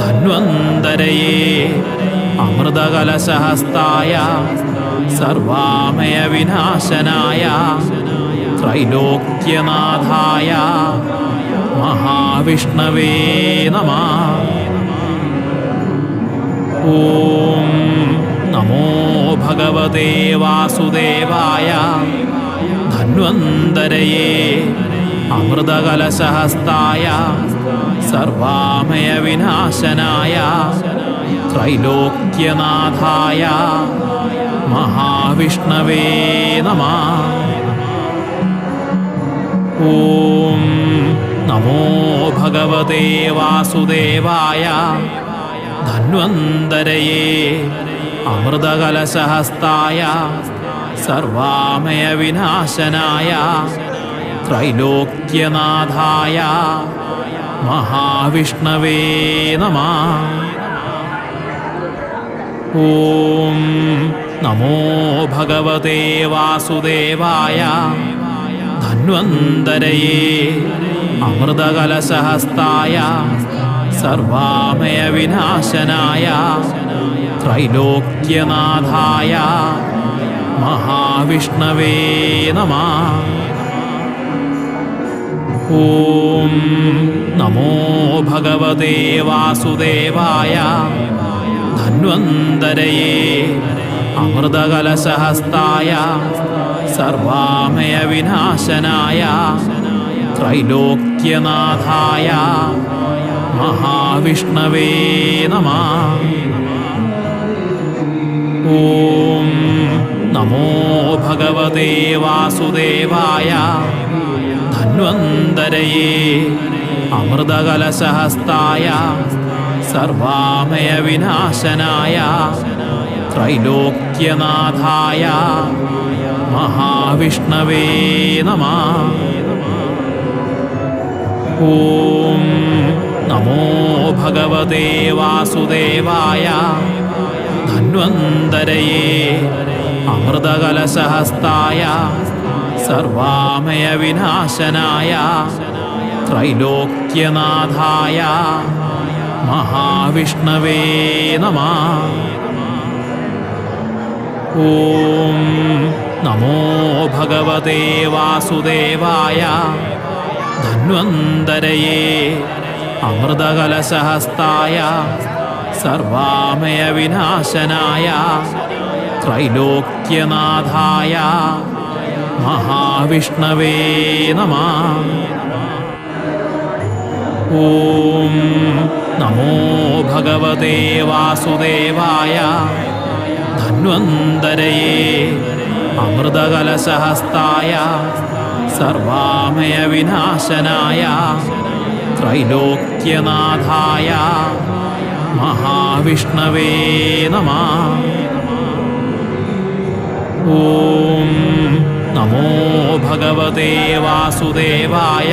ധന്വന്തരയേ. അമൃതകലശഹസ്തായ സർവാമയ വിനാശനായ ത്രൈലോക്യനാഥായ മഹാവിഷ്ണവേ നമ. ഓം നമോ ഭഗവതേ വാസുദേവായ ധന്വന്തരയേ. അമൃതകലശഹസ്തായ സർവാമയ വിനാശനായ ത്രൈലോക്യനാഥായ മഹാവിഷ്ണവേ നമ. ഓം നമോ ഭഗവതേ വാസുദേവായ ധന്വന്തരയേ അമൃതകലശഹസ്തായ സർവാമയ വിനാശനായ ത്രൈലോക്യനാഥായ മഹാവിഷ്ണവേ നമ. ഓം നമോ ഭഗവതേ വാസുദേവായ ധന്വന്തരയേ അമൃതകലശഹസ്തായ സർവാമയ വിനാശനായ ത്രൈലോക്യനാഥായ മഹാവിഷ്ണവേ നമ. ഓം നമോ ഭഗവതേ വാസുദേവായ ധന്വന്തരയേ അമൃതകലശഹസ്തായ സർവാമയ വിനാശനായ ത്രൈലോക്യനാഥായ മഹാവിഷ്ണവേ നമ. ഓം നമോ ഭഗവതേ വാസുദേവായ ധന്വന്തരയേ അമൃതകലശഹസ്തായ സർവാമയ വിനാശനായ ത്രൈലോക്യനാഥായ മഹാവിഷ്ണവേ നമ. ഓം നമോ ഭഗവതേ വാസുദേവായ ധന്വന്തരയേ. അമൃതകലശഹസ്തായ സർവാമയ വിനാശനായ ത്രൈലോക്യനാഥായ മഹാവിഷ്ണവേ നമ. ഓം നമോ ഭഗവതേ വാസുദേവായ ധന്വന്തരയേ അമൃതകലശഹസ്തായ സർവാമയ വിനാശനായ ത്രൈലോക്യനാഥായ മഹാവിഷ്ണവേ നമ. ഓം നമോ ഭഗവതേ വാസുദേവായ ധന്വന്തരയേ അമൃതകലശഹസ്തായ സർവാമയ വിനാശനായ ത്രൈലോക്യനാഥായ മഹാവിഷ്ണവേ നമ. ഭഗവതേ വാസുദേവായ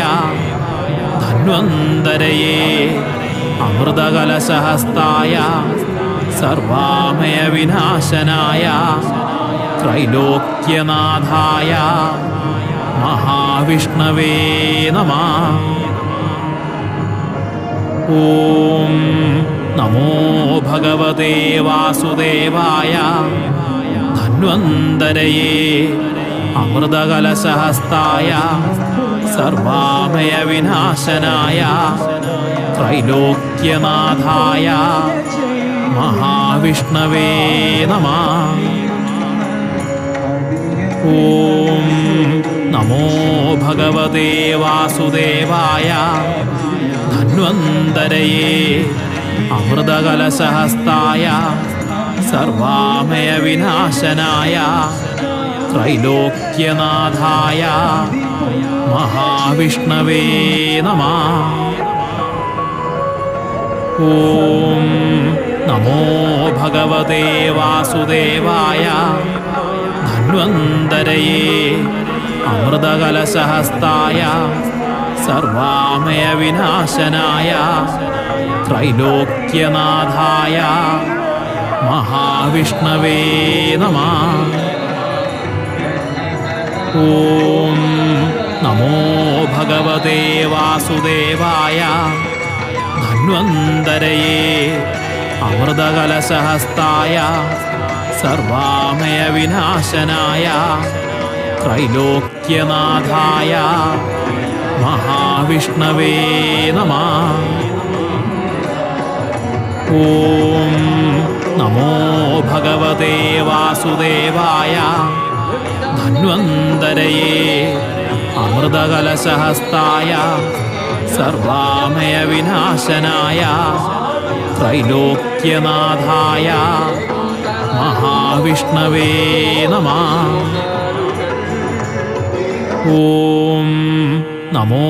ധന്വന്തരയേ അമൃതകലശഹസ്തായ സർവാമയ വിനാശനായ ത്രൈലോക്യനാഥായ മഹാവിഷ്ണവേ നമ. ഓം നമോ ഭഗവതേ വാസുദേവായ ധന്വന്തരയേ അമൃതകലശഹസ്തായ സർവാമയ വിനാശനായ ത്രൈലോക്യനാഥായ മഹാവിഷ്ണവേ നമ. ഓം നമോ ഭഗവതേ വാസുദേവായ ധന്വന്തരയേ അമൃതകലശഹസ്തായ സർവാമയ വിനാശനായ ത്രൈലോക്യനാഥായ മഹാവിഷ്ണവേ നമ. ഓം നമോ ഭഗവതേ വാസുദേവായ ധന്വന്തരയേ അമൃതകലശഹസ്തായ സർവാമയ വിനാശനായ ത്രൈലോക്യനാഥായ മഹാവിഷ്ണവേ നമ. ഓം നമോ ഭഗവതേ വാസുദേവായ ധന്വ ധന്വന്തരയേ അമൃതകലസഹസ്തായ സർവാമയ വിനാശനായ ത്രൈലോക്യനാഥായ മഹാവിഷ്ണവേ നമ. ഓം നമോ ഭഗവതേ വാസുദേവായ ധന്വന്തരയേ അമൃതകലശഹസ്തായ സർവാമയ വിനാശനായ ത്രൈലോക്യനാഥായ മഹാവിഷ്ണവേ നമ. ഓം നമോ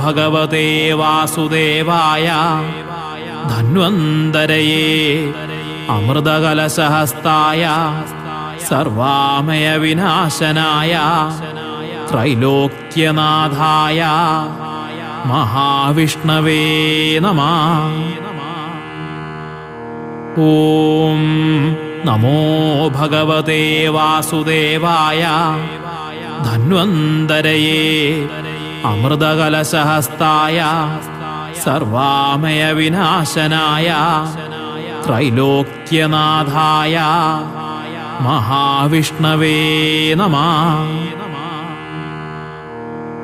ഭഗവതേ വാസുദേവായ ധന്വന്തരയേ അമൃതകലശഹസ്തായ സർവാമയ വിനാശനായ ത്രൈലോക്യനാഥായ മഹാവിഷ്ണവേ നമ. ഓം നമോ ഭഗവതേ വാസുദേവായ ധന്വന്തരയേ അമൃതകലശഹസ്തായ സർവാമയ വിനാശനായ ത്രൈലോക്യനാഥായ മഹാവിഷ്ണവേ നമ.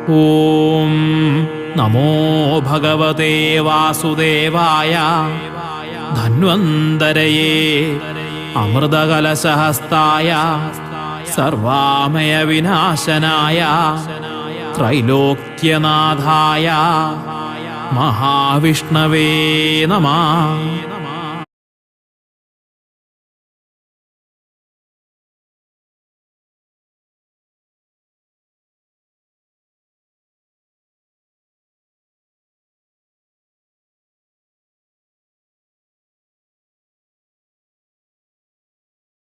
ഓം നമോ ഭഗവതേ വാസുദേവായ. ധന്വന്തരയേ അമൃതകലശഹസ്തായ. സർവാമയ വിനാശനായ. ത്രൈലോക്യനാഥായ. മഹാവിഷ്ണവേ നമ.